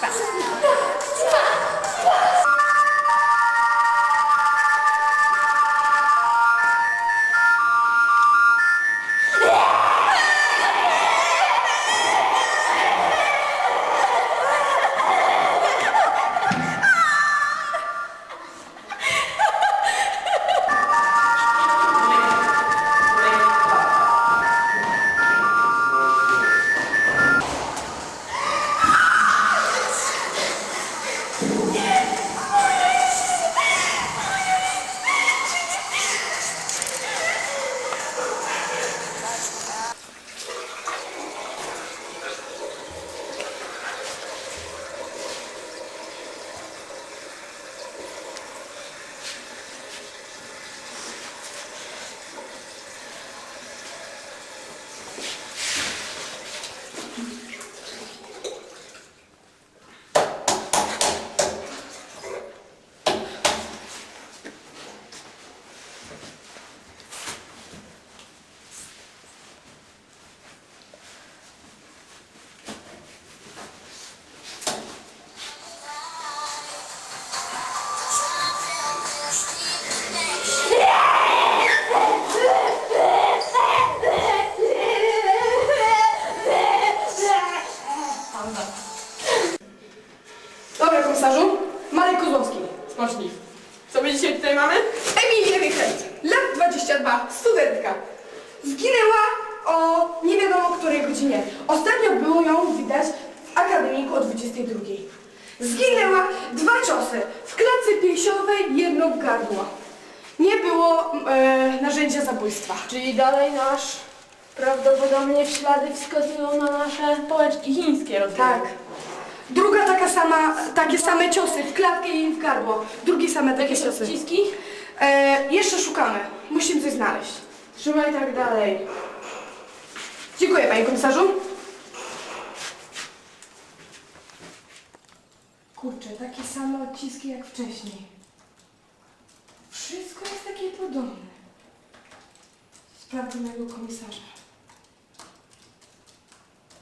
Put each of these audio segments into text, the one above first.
Dobra, Zginęła o nie wiadomo której godzinie. Ostatnio było ją widać w akademiku o 22. Zginęła dwa ciosy. W klatce piersiowej jedno w gardło. Nie było e, narzędzia zabójstwa. Czyli dalej nasz prawdopodobnie ślady wskazują na nasze pałeczki chińskie, rozumiem. Tak. Druga taka sama, takie same ciosy w klatkę i w gardło. Drugie same takie Jakieś ciosy. odciski? E, jeszcze szukamy. Musimy coś znaleźć. Trzymaj tak dalej. Dziękuję panie komisarzu. Kurczę, takie same odciski jak wcześniej. Wszystko jest takie podobne. Sprawdzę mojego komisarza.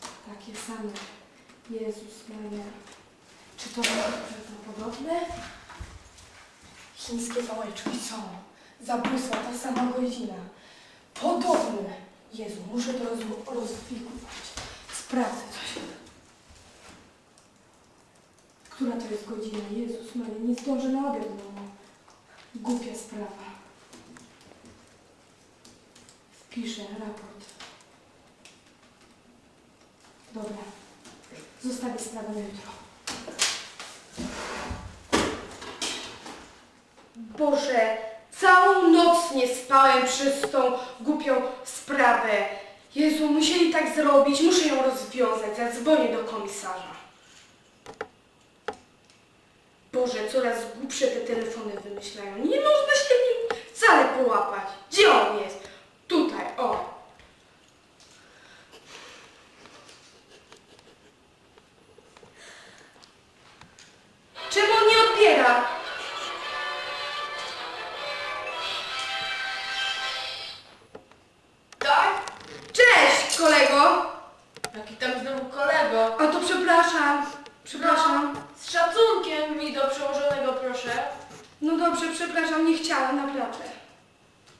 Takie same. Jezus Maria. Czy to prawdopodobne? Chińskie pałeczki są. Zabłysła ta sama godzina. Podobne. Jezu, muszę to roz, rozwikłać. Sprawdzę coś. Która to jest godzina? Jezus Maria, nie zdążę na obiad domu. Głupia sprawa. Wpiszę raport. Dobra. Zostawię sprawę na jutro. Boże, całą noc nie spałem przez tą głupią sprawę. Jezu, musieli tak zrobić, muszę ją rozwiązać, zadzwonię do komisarza. Boże, coraz głupsze te telefony wymyślają. Nie można się nim wcale połapać. Gdzie on jest? Proszę. No dobrze, przepraszam, nie chciałam, naprawdę.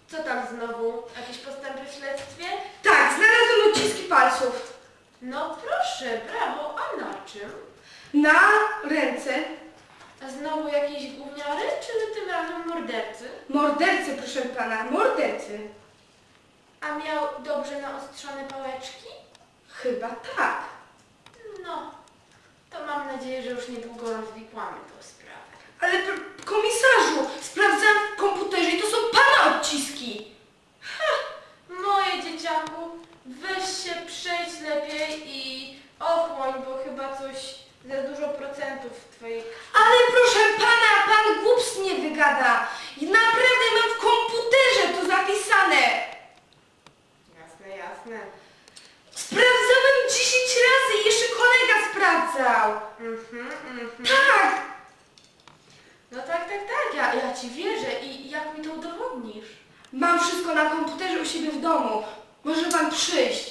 Co tam znowu? Jakieś postępy w śledztwie? Tak, znalazłem odciski palców. No proszę, brawo, a na czym? Na ręce A znowu jakieś gówniary, czy tym razem mordercy? mordercy, proszę pana, mordercy. A miał dobrze naostrzone pałeczki? Chyba tak. No, to mam nadzieję, że już niedługo rozwikłamy tę sprawę. Ale komisarzu, sprawdzam w komputerze i to są pana odciski. Moje dzieciaku, weź się przejdź lepiej i ochłoń, bo chyba coś za dużo procentów w twojej Ale proszę pana, pan głups nie wygada. Naprawdę mam w komputerze to zapisane. Jasne, jasne. Sprawdzałem 10 razy i jeszcze kolega sprawdzał. Mhm, mhm. Tak. No tak, tak, tak, ja, ja ci wierzę i jak mi to udowodnisz? Mam wszystko na komputerze u siebie w domu. Może pan przyjść.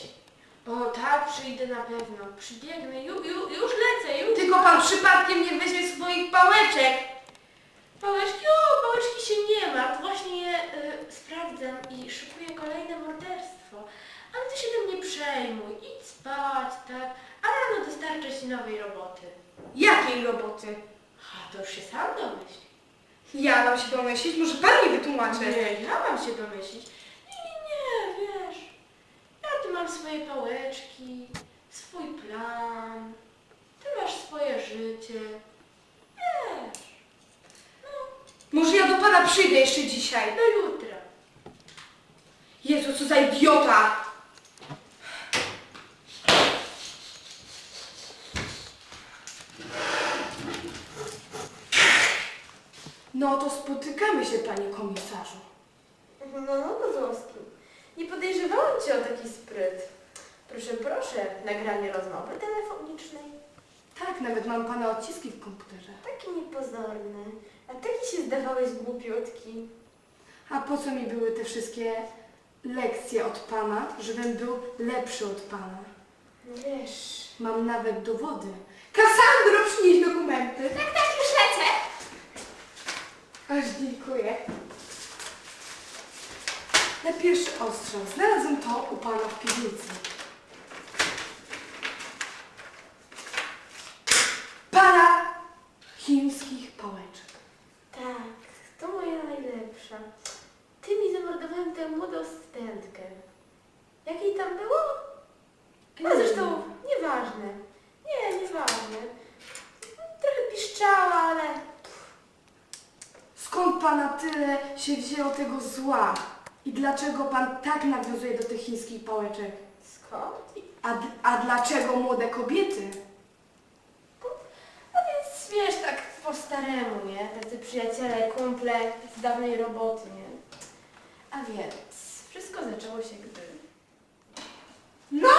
O tak, przyjdę na pewno. Przybiegnę, ju, ju, już lecę, już. Tylko pan przypadkiem nie weźmie swoich pałeczek. Pałeczki, o, pałeczki się nie ma. Właśnie je y, sprawdzam i szykuję kolejne morderstwo. Ale ty się tym nie przejmuj. Idź spać, tak? A rano dostarczę ci nowej roboty. Jakiej roboty? A to już się sam domyśl. Ja mam się domyślić, może pan mi wytłumaczy. Nie, ja mam się domyślić. Nie, nie, nie, wiesz. Ja tu mam swoje pałeczki, swój plan. Ty masz swoje życie. Wiesz. Może ja do pana przyjdę jeszcze dzisiaj. Do jutra. Jezu, co za idiota! No to spotykamy się, panie komisarzu. No, no, Kozłowski. Nie podejrzewałam cię o taki spryt. Proszę, proszę, nagranie rozmowy telefonicznej. Tak, nawet mam pana odciski w komputerze. Taki niepozorny. A taki się zdawałeś głupiutki. A po co mi były te wszystkie lekcje od pana, żebym był lepszy od pana? No wiesz, Mam nawet dowody. Kasandro, przynieś dokumenty. Tak, tak, już lecę. Aż dziękuję. Na pierwszy ostrzał znalazłem to u pana w piwnicy. Para chińskich pałeczek. tak, to moja najlepsza. Ty mi zamordowałem tę młodą studentkę. Jakiej tam było? A zresztą nieważne. Nie, nieważne. Trochę piszczała, ale Skąd pana tyle się wzięło tego zła? I dlaczego pan tak nawiązuje do tych chińskich pałeczek? skąd? A, d- a dlaczego młode kobiety? A więc wiesz, tak po staremu, nie? Tacy przyjaciele, kumple z dawnej roboty, nie? A więc wszystko zaczęło się gdy... No!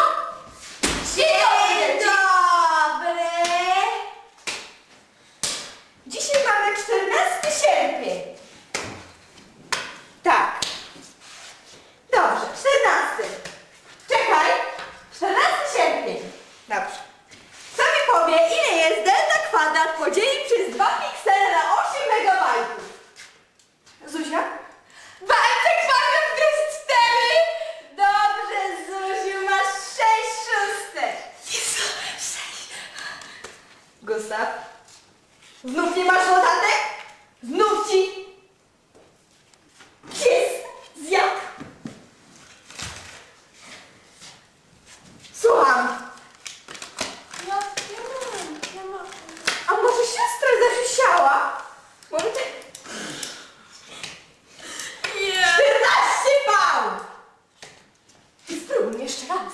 Jeszcze raz.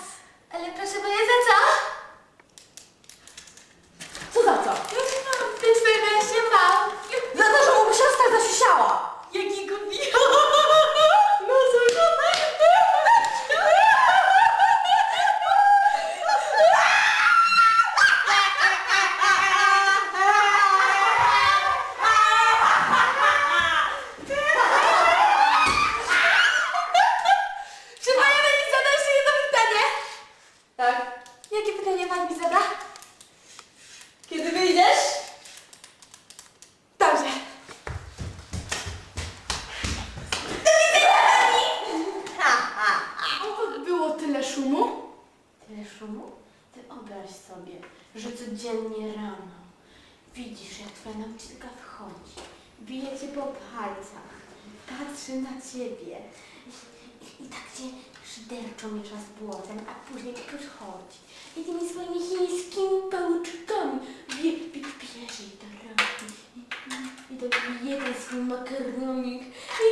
Ale proszę pana, za szumu? Ty wyobraź sobie, że codziennie rano widzisz, jak twoja nauczycielka wchodzi, bije cię po palcach, patrzy na ciebie i, i tak cię szyderczo miesza z błotem, a później przychodzi i tymi swoimi chińskimi pałeczkami bie, bie, bierze jej do rąk i, i, i to bije ten swój makaronik i,